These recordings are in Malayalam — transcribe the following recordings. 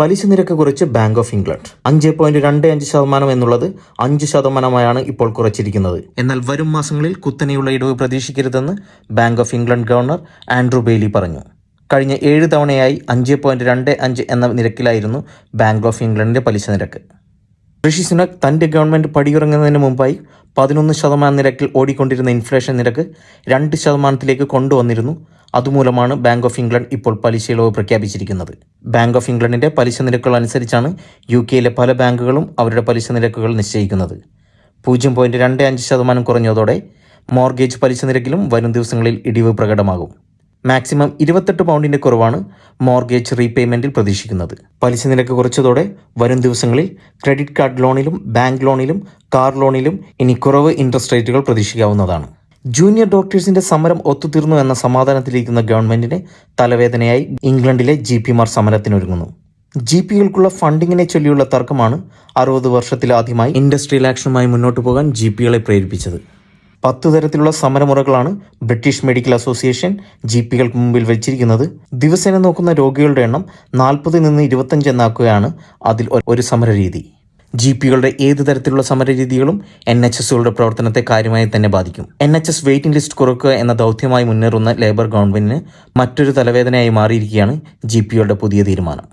പലിശ നിരക്ക് കുറച്ച് ബാങ്ക് ഓഫ് ഇംഗ്ലണ്ട് അഞ്ച് പോയിന്റ് രണ്ട് അഞ്ച് ശതമാനം എന്നുള്ളത് അഞ്ച് ശതമാനമായാണ് ഇപ്പോൾ കുറച്ചിരിക്കുന്നത്. എന്നാൽ വരും മാസങ്ങളിൽ കുത്തനെയുള്ള ഇടിവ് പ്രതീക്ഷിക്കരുതെന്ന് bank of England governor Andrew Bailey പറഞ്ഞു. കഴിഞ്ഞ ഏഴ് തവണയായി അഞ്ച് പോയിന്റ് രണ്ട് അഞ്ച് എന്ന നിരക്കിലായിരുന്നു ബാങ്ക് ഓഫ് ഇംഗ്ലണ്ടിന്റെ പലിശ നിരക്ക്. ഋഷി സുനക് തന്റെ ഗവൺമെന്റ് പടിയിറങ്ങുന്നതിന് മുമ്പായി പതിനൊന്ന് ശതമാനം നിരക്കിൽ ഓടിക്കൊണ്ടിരുന്ന ഇൻഫ്ലേഷൻ നിരക്ക് രണ്ട് ശതമാനത്തിലേക്ക് കൊണ്ടുവന്നിരുന്നു. അതുമൂലമാണ് ബാങ്ക് ഓഫ് ഇംഗ്ലണ്ട് ഇപ്പോൾ പലിശ ഇളവ് പ്രഖ്യാപിച്ചിരിക്കുന്നത്. ബാങ്ക് ഓഫ് ഇംഗ്ലണ്ടിന്റെ പലിശ നിരക്കുകൾ അനുസരിച്ചാണ് യു കെയിലെ പല ബാങ്കുകളും അവരുടെ പലിശ നിരക്കുകൾ നിശ്ചയിക്കുന്നത്. പൂജ്യം പോയിന്റ് രണ്ട് അഞ്ച് ശതമാനം കുറഞ്ഞതോടെ മോർഗേജ് പലിശ നിരക്കിലും വരും ദിവസങ്ങളിൽ ഇടിവ് പ്രകടമാകും. മാക്സിമം ഇരുപത്തെട്ട് പൗണ്ടിന്റെ കുറവാണ് മോർഗേജ് റീപേയ്മെന്റിൽ പ്രതീക്ഷിക്കുന്നത്. പലിശ നിരക്ക് കുറച്ചതോടെ വരും ദിവസങ്ങളിൽ ക്രെഡിറ്റ് കാർഡ് ലോണിലും ബാങ്ക് ലോണിലും കാർ ലോണിലും ഇനി കുറവ് ഇൻട്രസ്റ്റ് റേറ്റുകൾ പ്രതീക്ഷിക്കാവുന്നതാണ്. ജൂനിയർ ഡോക്ടേഴ്സിന്റെ സമരം ഒത്തുതീർന്നു എന്ന സമാധാനത്തിലിരിക്കുന്ന ഗവൺമെന്റിന് തലവേദനയായി ഇംഗ്ലണ്ടിലെ ജി പിമാർ സമരത്തിനൊരുങ്ങുന്നു. ജി പികൾക്കുള്ള ഫണ്ടിങ്ങിനെ ചൊല്ലിയുള്ള തർക്കമാണ് അറുപത് വർഷത്തിലാദ്യമായി ഇൻഡസ്ട്രിയൽ ആക്ഷനുമായി മുന്നോട്ട് പോകാൻ ജി പികളെ പ്രേരിപ്പിച്ചത്. പത്ത് തരത്തിലുള്ള സമരമുറകളാണ് ബ്രിട്ടീഷ് മെഡിക്കൽ അസോസിയേഷൻ ജി പികൾക്ക് മുമ്പിൽ വെച്ചിരിക്കുന്നത്. ദിവസേന നോക്കുന്ന രോഗികളുടെ എണ്ണം നാൽപ്പതിൽ നിന്ന് ഇരുപത്തഞ്ച് എന്നാക്കുകയാണ് അതിൽ ഒരു സമരരീതി. ജി പികളുടെ ഏത് തരത്തിലുള്ള സമരരീതികളും എൻ എച്ച് എസുകളുടെ പ്രവർത്തനത്തെ കാര്യമായി തന്നെ ബാധിക്കും. N H S waiting list കുറക്കുക എന്ന ദൗത്യമായി മുന്നേറുന്ന ലേബർ ഗവൺമെന്റിന് മറ്റൊരു തലവേദനയായി മാറിയിരിക്കുകയാണ് ജി പികളുടെ പുതിയ തീരുമാനം.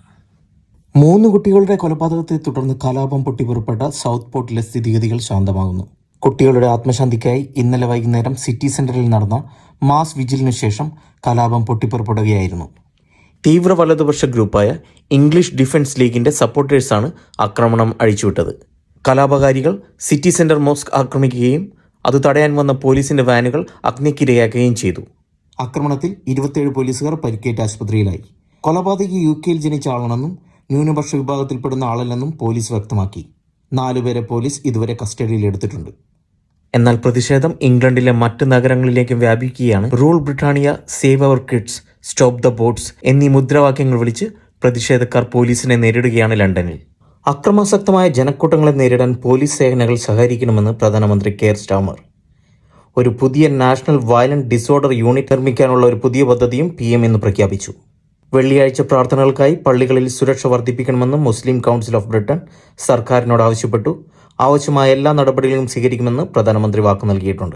മൂന്ന് കുട്ടികളുടെ കൊലപാതകത്തെ തുടർന്ന് കലാപം പൊട്ടിപ്പുറപ്പെട്ട സൗത്ത് പോർട്ടിലെ സ്ഥിതിഗതികൾ ശാന്തമാകുന്നു. കുട്ടികളുടെ ആത്മശാന്തിക്കായി ഇന്നലെ വൈകുന്നേരം സിറ്റി സെന്ററിൽ നടന്ന മാസ് വിജിലിനു ശേഷം കലാപം പൊട്ടിപ്പുറപ്പെടുകയായിരുന്നു. തീവ്ര വലതുപക്ഷ ഗ്രൂപ്പായ ഇംഗ്ലീഷ് ഡിഫൻസ് ലീഗിന്റെ സപ്പോർട്ടേഴ്സാണ് ആക്രമണം അഴിച്ചുവിട്ടത്. കലാപകാരികൾ സിറ്റി സെന്റർ മോസ്ക് ആക്രമിക്കുകയും അത് തടയാൻ വന്ന പോലീസിന്റെ വാനുകൾ അഗ്നിക്കിരയാക്കുകയും ചെയ്തു. ആക്രമണത്തിൽ ഇരുപത്തിയേഴ് പോലീസുകാർ പരിക്കേറ്റ് ആശുപത്രിയിലായി. കൊലപാതകി യു കെയിൽ ജനിച്ച ആളാണെന്നും ന്യൂനപക്ഷ വിഭാഗത്തിൽപ്പെടുന്ന ആളല്ലെന്നും പോലീസ് വ്യക്തമാക്കി. നാലുപേരെ പോലീസ് ഇതുവരെ കസ്റ്റഡിയിൽ എടുത്തിട്ടുണ്ട്. എന്നാൽ പ്രതിഷേധം ഇംഗ്ലണ്ടിലെ മറ്റ് നഗരങ്ങളിലേക്കും വ്യാപിക്കുകയാണ്. Rule Britannia save our kids stop the boats എന്നീ മുദ്രാവാക്യങ്ങൾ വിളിച്ച് പ്രതിഷേധക്കാർ പോലീസിനെ നേരിടുകയാണ് ലണ്ടനിൽ. അക്രമാസക്തമായ ജനക്കൂട്ടങ്ങളെ നേരിടാൻ പോലീസ് സേനകൾ സഹകരിക്കണമെന്ന് പ്രധാനമന്ത്രി കെയർ സ്റ്റാമർ. ഒരു പുതിയ നാഷണൽ വയലന്റ് ഡിസോർഡർ യൂണിറ്റ് നിർമ്മിക്കാനുള്ള ഒരു പുതിയ പദ്ധതിയും പി എം ഇന്ന് പ്രഖ്യാപിച്ചു. വെള്ളിയാഴ്ച പ്രാർത്ഥനകൾക്കായി പള്ളികളിൽ സുരക്ഷ വർദ്ധിപ്പിക്കണമെന്ന് മുസ്ലിം കൗൺസിൽ ഓഫ് ബ്രിട്ടൻ സർക്കാരിനോട് ആവശ്യപ്പെട്ടു. ആവശ്യമായ എല്ലാ നടപടികളും സ്വീകരിക്കുമെന്ന് പ്രധാനമന്ത്രി വാക്കു നൽകിയിട്ടുണ്ട്.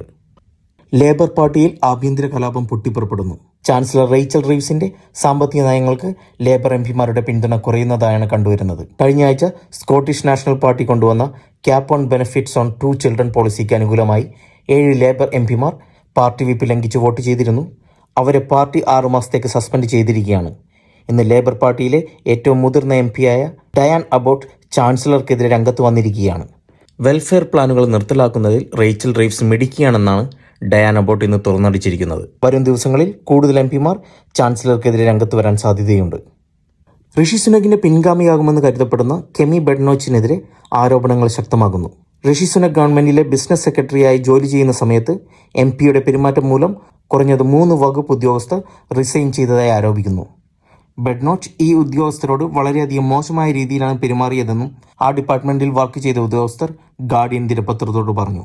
ലേബർ പാർട്ടിയിൽ ആഭ്യന്തര കലാപം പൊട്ടിപ്പുറപ്പെടുന്നു. ചാൻസലർ റെയ്ച്ചൽ റീവ്സിന്റെ സാമ്പത്തിക നയങ്ങൾക്ക് ലേബർ എം പിമാരുടെ പിന്തുണ കുറയുന്നതായാണ് കണ്ടുവരുന്നത്. കഴിഞ്ഞ ആഴ്ച സ്കോട്ടിഷ് നാഷണൽ പാർട്ടി കൊണ്ടുവന്ന cap on benefits on two children പോളിസിക്ക് അനുകൂലമായി ഏഴ് ലേബർ എം പിമാർ പാർട്ടി വിപ്പ് ലംഘിച്ച് വോട്ട് ചെയ്തിരുന്നു. അവരെ പാർട്ടി ആറു മാസത്തേക്ക് സസ്പെൻഡ് ചെയ്തിരിക്കുകയാണ്. ഇന്ന് ലേബർ പാർട്ടിയിലെ ഏറ്റവും മുതിർന്ന എം പിയായ ഡയാൻ അബോട്ട് ചാൻസലർക്കെതിരെ രംഗത്ത് വന്നിരിക്കുകയാണ്. വെൽഫെയർ പ്ലാനുകൾ നിർത്തലാക്കുന്നതിൽ റേച്ചൽ റീവ്സ് മിടിക്കുകയാണെന്നാണ് ഡയാന ബോട്ട് ഇന്ന് തുറന്നടിച്ചിരിക്കുന്നത്. വരും ദിവസങ്ങളിൽ കൂടുതൽ എം പിമാർ ചാൻസലർക്കെതിരെ രംഗത്ത് വരാൻ സാധ്യതയുണ്ട്. ഋഷി സുനകിന്റെ പിൻഗാമിയാകുമെന്ന് കരുതപ്പെടുന്ന കെമി ബെഡ്നോച്ചിനെതിരെ ആരോപണങ്ങൾ ശക്തമാകുന്നു. ഋഷി സുനക് ഗവൺമെന്റിലെ ബിസിനസ് സെക്രട്ടറിയായി ജോലി ചെയ്യുന്ന സമയത്ത് എം പിയുടെ പെരുമാറ്റം മൂലം കുറഞ്ഞത് മൂന്ന് വകുപ്പ് ഉദ്യോഗസ്ഥർ റിസൈൻ ചെയ്തതായി ആരോപിക്കുന്നു. ബെഡ്നോച്ച് ഈ ഉദ്യോഗസ്ഥരോട് വളരെയധികം മോശമായ രീതിയിലാണ് പെരുമാറിയതെന്നും ആ ഡിപ്പാർട്ട്മെന്റിൽ വർക്ക് ചെയ്ത ഉദ്യോഗസ്ഥർ ഗാർഡിയൻ ദിനപത്രത്തോട് പറഞ്ഞു.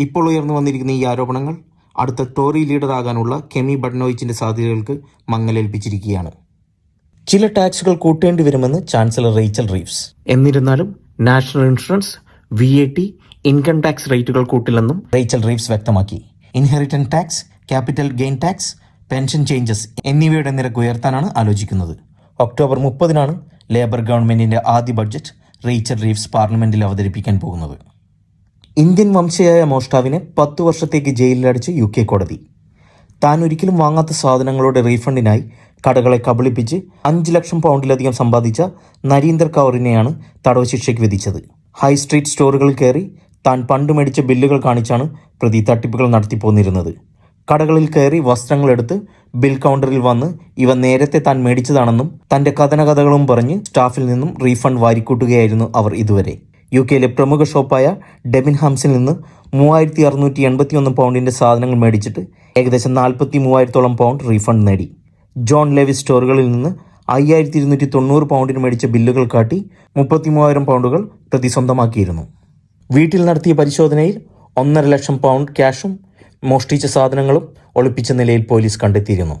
ഇപ്പോൾ ഉയർന്നു വന്നിരിക്കുന്ന ഈ ആരോപണങ്ങൾ അടുത്ത ടോറി ലീഡറാകാനുള്ള കെമി ബഡ്നോയിച്ചിന്റെ സാധ്യതകൾക്ക് മങ്ങലേൽപ്പിച്ചിരിക്കുകയാണ്. ചില ടാക്സുകൾ കൂട്ടേണ്ടി വരുമെന്ന് ചാൻസലർ റേച്ചൽ റീവ്സ് എന്നിരുന്നാലും national insurance V A T income tax റേറ്റുകൾ കൂട്ടില്ലെന്നും റേച്ചൽ റീവ്സ് വ്യക്തമാക്കി. Inheritance tax capital gain tax pension changes എന്നിവയുടെ നിരക്ക് ഉയർത്താനാണ് ആലോചിക്കുന്നത്. ഒക്ടോബർ മുപ്പതിനാണ് ലേബർ ഗവൺമെന്റിന്റെ ആദ്യ ബഡ്ജറ്റ് റേച്ചൽ റീവ്സ് പാർലമെന്റിൽ അവതരിപ്പിക്കാൻ പോകുന്നത്. ഇന്ത്യൻ വംശയായ മോഷ്ടാവിനെ പത്തു വർഷത്തേക്ക് ജയിലിലടച്ച് യു കെ കോടതി. താൻ ഒരിക്കലും വാങ്ങാത്ത സാധനങ്ങളുടെ റീഫണ്ടിനായി കടകളെ കബളിപ്പിച്ച് അഞ്ച് ലക്ഷം പൗണ്ടിലധികം സമ്പാദിച്ച നരീന്ദർ കൗറിനെയാണ് തടവ് ശിക്ഷയ്ക്ക് വിധിച്ചത്. ഹൈ സ്ട്രീറ്റ് സ്റ്റോറുകൾ കയറി താൻ പണ്ട് മേടിച്ച ബില്ലുകൾ കാണിച്ചാണ് പ്രതി തട്ടിപ്പുകൾ നടത്തിപ്പോന്നിരുന്നത്. കടകളിൽ കയറി വസ്ത്രങ്ങളെടുത്ത് ബിൽ കൗണ്ടറിൽ വന്ന് ഇവ നേരത്തെ താൻ മേടിച്ചതാണെന്നും തന്റെ കഥനകഥകളും പറഞ്ഞ് സ്റ്റാഫിൽ നിന്നും റീഫണ്ട് വാരിക്കൂട്ടുകയായിരുന്നു അവർ ഇതുവരെ. യു കെയിലെ പ്രമുഖ ഷോപ്പായ ഡെബിൻ ഹംസിൽ നിന്ന് മൂവായിരത്തി അറുന്നൂറ്റി എൺപത്തി ഒന്ന് പൗണ്ടിന്റെ സാധനങ്ങൾ മേടിച്ചിട്ട് ഏകദേശം നാൽപ്പത്തി മൂവായിരത്തോളം പൗണ്ട് റീഫണ്ട് നേടി. ജോൺ ലെവി സ്റ്റോറുകളിൽ നിന്ന് അയ്യായിരത്തി ഇരുന്നൂറ്റി തൊണ്ണൂറ് പൗണ്ടിന് മേടിച്ച ബില്ലുകൾ കാട്ടി മുപ്പത്തി മൂവായിരം പൗണ്ടുകൾ പ്രതി സ്വന്തമാക്കിയിരുന്നു വീട്ടിൽ നടത്തിയ പരിശോധനയിൽ ഒന്നര ലക്ഷം പൗണ്ട് ക്യാഷും മോഷ്ടിച്ച സാധനങ്ങളും ഒളിപ്പിച്ച നിലയിൽ പോലീസ് കണ്ടെത്തിയിരുന്നു.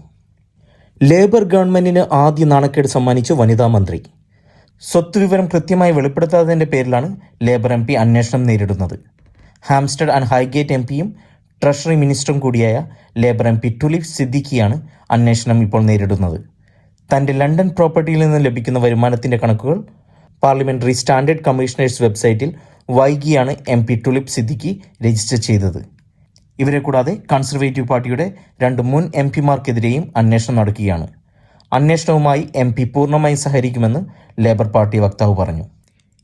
ലേബർ ഗവൺമെന്റിന് ആദ്യ നാണക്കേട് സമ്മാനിച്ച് വനിതാ മന്ത്രി. സ്വത്ത് വിവരം കൃത്യമായി വെളിപ്പെടുത്താത്തതിന്റെ പേരിലാണ് ലേബർ എം പി അന്വേഷണം നേരിടുന്നത്. ഹാംസ്റ്റഡ് ആൻഡ് ഹൈഗേറ്റ് എം പിയും ട്രഷറി മിനിസ്റ്ററും കൂടിയായ ലേബർ എം പി ടുലിഫ് സിദ്ദിഖിയാണ് അന്വേഷണം ഇപ്പോൾ നേരിടുന്നത്. തന്റെ ലണ്ടൻ പ്രോപ്പർട്ടിയിൽ നിന്ന് ലഭിക്കുന്ന വരുമാനത്തിന്റെ കണക്കുകൾ പാർലമെന്ററി സ്റ്റാൻഡേർഡ് കമ്മീഷണേഴ്സ് വെബ്സൈറ്റിൽ വൈകിയാണ് M P Tulip Siddiqui register ചെയ്തത്. ഇവരെ കൂടാതെ കൺസർവേറ്റീവ് പാർട്ടിയുടെ രണ്ട് മുൻ എം പിമാർക്കെതിരെയും അന്വേഷണം നടക്കുകയാണ്. അന്വേഷണവുമായി എം പി പൂർണമായും സഹകരിക്കുമെന്ന് ലേബർ പാർട്ടി വക്താവ് പറഞ്ഞു.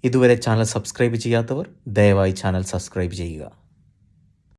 ഇതുവരെ ചാനൽ സബ്സ്ക്രൈബ് ചെയ്യാത്തവർ ദയവായി ചാനൽ സബ്സ്ക്രൈബ് ചെയ്യുക.